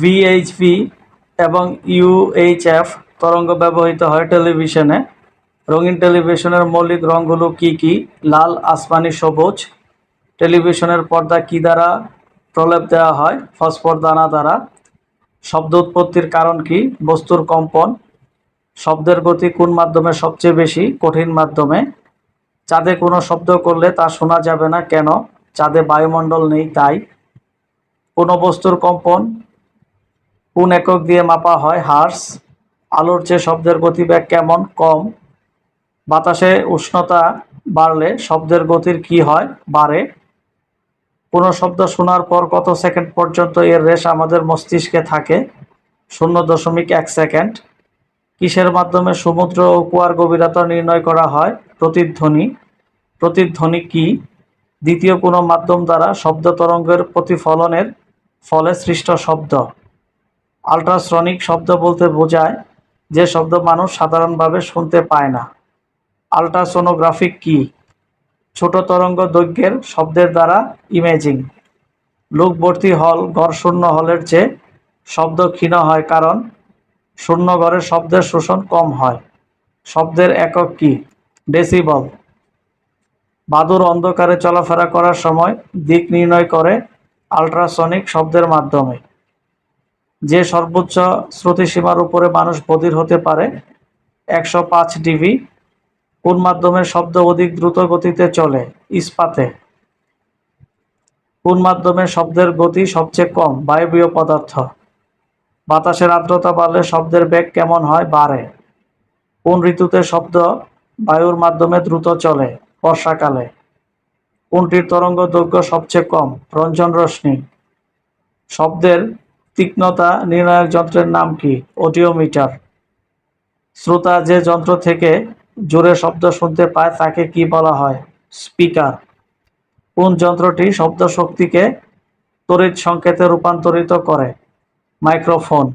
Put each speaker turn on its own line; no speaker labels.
VHP এবং UHF তরঙ্গ ব্যবহৃত হয় টেলিভিশনে। রঙিন টেলিভিশনের মৌলিক রঙগুলো কি কি? লাল, আসমানি, সবুজ। টেলিভিশনের পর্দা কি দ্বারা প্রলেপ দেওয়া হয়? ফসফর দানা দ্বারা। শব্দ উৎপত্তির কারণ কি? বস্তুর কম্পন। শব্দের গতি কোন মাধ্যমে সবচেয়ে বেশি? কঠিন মাধ্যমে। চাঁদে কোনো শব্দ করলে তা শোনা যাবে না। কেন? চাঁদে বায়ুমণ্ডল নেই, তাই। কোনো বস্তুর কম্পন কোন একক দিয়ে মাপা হয়? হার্স, আলোর চেয়ে শব্দের গতিবেগ কেমন? কম। বাতাসে উষ্ণতা বাড়লে শব্দের গতির কি হয়? বাড়ে। কোনো শব্দ শোনার পর কত সেকেন্ড পর্যন্ত এর রেশ আমাদের মস্তিষ্কে থাকে? শূন্য দশমিক এক সেকেন্ড। কিসের মাধ্যমে সমুদ্র ও কুয়ার গভীরতা নির্ণয় করা হয়? প্রতিধ্বনি। প্রতিধ্বনি কি? দ্বিতীয় কোনো মাধ্যম দ্বারা শব্দ তরঙ্গের প্রতিফলনের ফলে সৃষ্ট শব্দ। আল্ট্রাসনিক শব্দ বলতে বোঝায় যে শব্দ মানুষ সাধারণভাবে শুনতে পায় না। আল্ট্রাসোনোগ্রাফিক কি? ছোট তরঙ্গ দৈর্ঘ্যের শব্দের দ্বারা ইমেজিং। লোকভর্তি হল ঘরশূন্য হলের চেয়ে শব্দ ক্ষীণ হয় কারণ শূন্য ঘরে শব্দের শোষণ কম হয়। শব্দের একক কি? ডেসিবল। বাদুর অন্ধকারে চলাফেরা করার সময় দিক নির্ণয় করে আল্ট্রাসনিক শব্দের মাধ্যমে। যে সর্বোচ্চ শ্রুতিসীমার উপরে মানুষ বধির হতে পারে, একশো পাঁচ ডিবি, কোন মাধ্যমে শব্দ অধিক দ্রুত গতিতে চলে? ইস্পাতে। কোন মাধ্যমে শব্দের গতি সবচেয়ে কম? বায়বীয় পদার্থ। বাতাসের আর্দ্রতা বাড়লে শব্দের বেগ কেমন হয়? বাড়ে। কোন ঋতুতে শব্দ বায়ুর মাধ্যমে দ্রুত চলে? বর্ষাকালে। কোনটির তরঙ্গ দৈর্ঘ্য সবচেয়ে কম? রঞ্জন রশ্মি। শব্দের তীক্ষ্ণতা নির্ণয়ের যন্ত্রের নাম কি? অডিওমিটার। শ্রোতা যে যন্ত্র থেকে জোরে শব্দ শুনতে পায়, তাকে কি বলা হয়? স্পিকার। কোন যন্ত্রটি শব্দ শক্তিকে তড়িৎ সংকেতে রূপান্তরিত করে? মাইক্রোফোন।